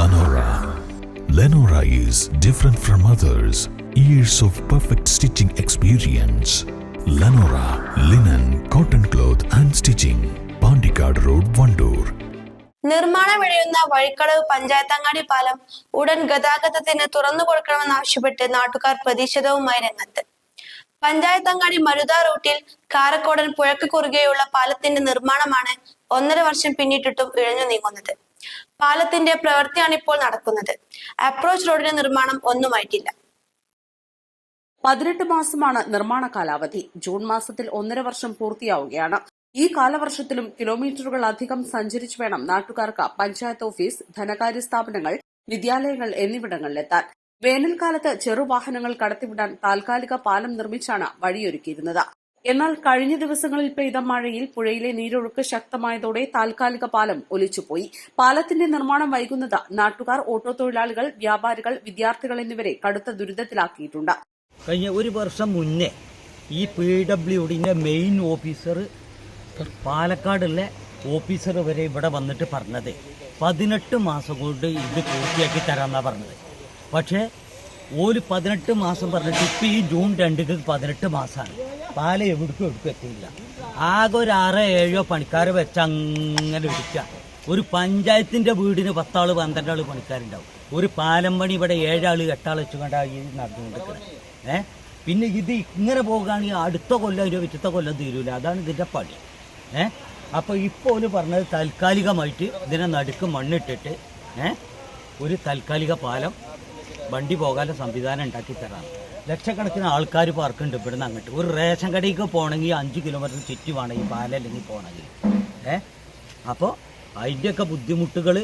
Lenora. Lenora is different from others. Years of perfect stitching experience. Lenora linen, cotton cloth and stitching. Pandikad Road, Vandoor. നിർമ്മാണമിഴയുന്ന Vazhikkadavu പഞ്ചായത്തങ്ങാടി പാലം ഉടൻ ഗതാഗതത്തിന് തുറന്നു കൊടുക്കണമെന്നാവശ്യപ്പെട്ട് നാട്ടുകാർ പ്രതിഷേധവുമായി രംഗത്ത് പഞ്ചായത്തങ്ങാടി മരുത റൂട്ടിൽ കാരക്കോടൻ പുഴക്ക് കുറുകെയുള്ള പാലത്തിന്റെ നിർമ്മാണമാണ് ഒന്നര വർഷം പിന്നിട്ടിട്ടും ഇഴഞ്ഞു നീങ്ങുന്നത് പാലത്തിന്റെ പ്രവൃത്തിയാണ് ഇപ്പോൾ നടക്കുന്നത്. അപ്രോച്ച് റോഡിന്റെ നിർമ്മാണം ഒന്നുമായിട്ടില്ല. പതിനെട്ട് മാസമാണ് നിർമ്മാണ കാലാവധി. ജൂൺ മാസത്തിൽ ഒന്നര വർഷം പൂർത്തിയാവുകയാണ്. ഈ കാലവർഷത്തിലും കിലോമീറ്ററുകൾ അധികം സഞ്ചരിച്ചു വേണം നാട്ടുകാർക്ക് പഞ്ചായത്ത് ഓഫീസ് ധനകാര്യ സ്ഥാപനങ്ങൾ വിദ്യാലയങ്ങൾ എന്നിവിടങ്ങളിലെത്താൻ. വേനൽക്കാലത്ത് ചെറുവാഹനങ്ങൾ കടത്തിവിടാൻ താൽക്കാലിക പാലം നിർമ്മിച്ചാണ് വഴിയൊരുക്കിയിരുന്നത്. എന്നാൽ കഴിഞ്ഞ ദിവസങ്ങളിൽ പെയ്ത മഴയിൽ പുഴയിലെ നീരൊഴുക്ക് ശക്തമായതോടെ താൽക്കാലിക പാലം ഒലിച്ചുപോയി. പാലത്തിന്റെ നിർമ്മാണം വൈകുന്നത് നാട്ടുകാർ ഓട്ടോ തൊഴിലാളികൾ വ്യാപാരികൾ വിദ്യാർത്ഥികൾ എന്നിവരെ കടുത്ത ദുരിതത്തിലാക്കിയിട്ടുണ്ട്. കഴിഞ്ഞ ഒരു വർഷം മുന്നേ ഈ പി ഡബ്ല്യു ഡിന്റെ മെയിൻ ഓഫീസർ പാലക്കാടുള്ള ഓഫീസർ വരെ ഇവിടെ വന്നിട്ട് പറഞ്ഞത് പതിനെട്ട് മാസം കൊണ്ട് ഇത് പൂർത്തിയാക്കി തരാമെന്നാണ് പറഞ്ഞത്. പക്ഷേ ഒരു പതിനെട്ട് മാസം പറഞ്ഞിട്ട് ഇപ്പം ഈ ജൂൺ രണ്ടിക്ക് പതിനെട്ട് മാസമാണ് പാലം എവിടേക്കും എവിടേക്കും എത്തിയില്ല. ആകെ ഒരു ആറോ ഏഴോ പണിക്കാരെ വെച്ച് അങ്ങനെ എടുക്കുക ഒരു പഞ്ചായത്തിന്റെ വീടിന് പത്താൾ പന്ത്രണ്ടാൾ പണിക്കാരുണ്ടാവും. ഒരു പാലം പണി ഇവിടെ ഏഴാൾ എട്ടാൾ വെച്ചുകൊണ്ട് ഈ നടന്നുകൊണ്ടിരിക്കുന്നത്. ഏ? പിന്നെ ഇത് ഇങ്ങനെ പോകുകയാണെങ്കിൽ അടുത്ത കൊല്ലം ഒരു വിറ്റത്തെ കൊല്ലം തീരൂല. അതാണ് ഇതിന്റെ പണി. ഏ? അപ്പോൾ ഇപ്പോൾ പറഞ്ഞത് താൽക്കാലികമായിട്ട് ഇതിനെ നടുക്ക് മണ്ണിട്ടിട്ട് ഏ? ഒരു താൽക്കാലിക പാലം വണ്ടി പോകാനുള്ള സംവിധാനം ഉണ്ടാക്കി തരാം. ലക്ഷക്കണക്കിന് ആൾക്കാർ പാർക്കുണ്ട് ഇവിടുന്ന് അങ്ങോട്ട്. ഒരു റേഷൻ കടയ്ക്ക് പോകണമെങ്കിൽ അഞ്ച് കിലോമീറ്റർ ചുറ്റി വേണം ഈ പാലം അല്ലെങ്കിൽ പോകണമെങ്കിൽ ഏ? അപ്പോൾ അതിന്റെയൊക്കെ ബുദ്ധിമുട്ടുകൾ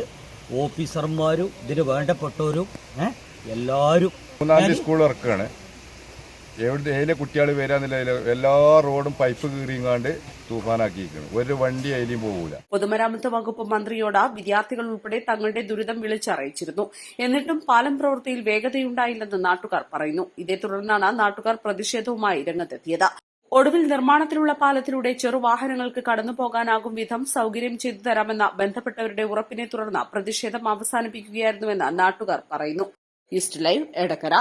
ഓഫീസർമാരും ഇതിന് വേണ്ടപ്പെട്ടവരും ഏ? എല്ലാവരും സ്കൂൾ ഇറക്കുകയാണ് എവിടെ അതിലെ കുട്ടികൾ വരാന്നില്ല എല്ലാ റോഡും പൈപ്പ് കീറിയങ്ങാണ്ട് തൂഫാനാക്കിയിരിക്കുന്നു ഒരു വണ്ടി അതിലും പോകൂല പൊതുമരാമത്ത് വകുപ്പ് മന്ത്രിയോട് വിദ്യാർത്ഥികൾ ഉൾപ്പെടെ തങ്ങളുടെ ദുരിതം വിളിച്ചറിയിച്ചിരുന്നു. എന്നിട്ടും പാലം പ്രവൃത്തിയിൽ വേഗതയുണ്ടായില്ലെന്ന് നാട്ടുകാർ പറയുന്നു. ഇതേ തുടർന്നാണ് നാട്ടുകാർ പ്രതിഷേധവുമായി രംഗത്തെത്തിയത്. ഒടുവിൽ നിർമ്മാണത്തിലുള്ള പാലത്തിലൂടെ ചെറുവാഹനങ്ങൾക്ക് കടന്നുപോകാനാകും വിധം സൌകര്യം ചെയ്തു തരാമെന്ന ബന്ധപ്പെട്ടവരുടെ ഉറപ്പിനെ തുടർന്ന് പ്രതിഷേധം അവസാനിപ്പിക്കുകയായിരുന്നുവെന്ന് നാട്ടുകാർ പറയുന്നു. East live Edakkara.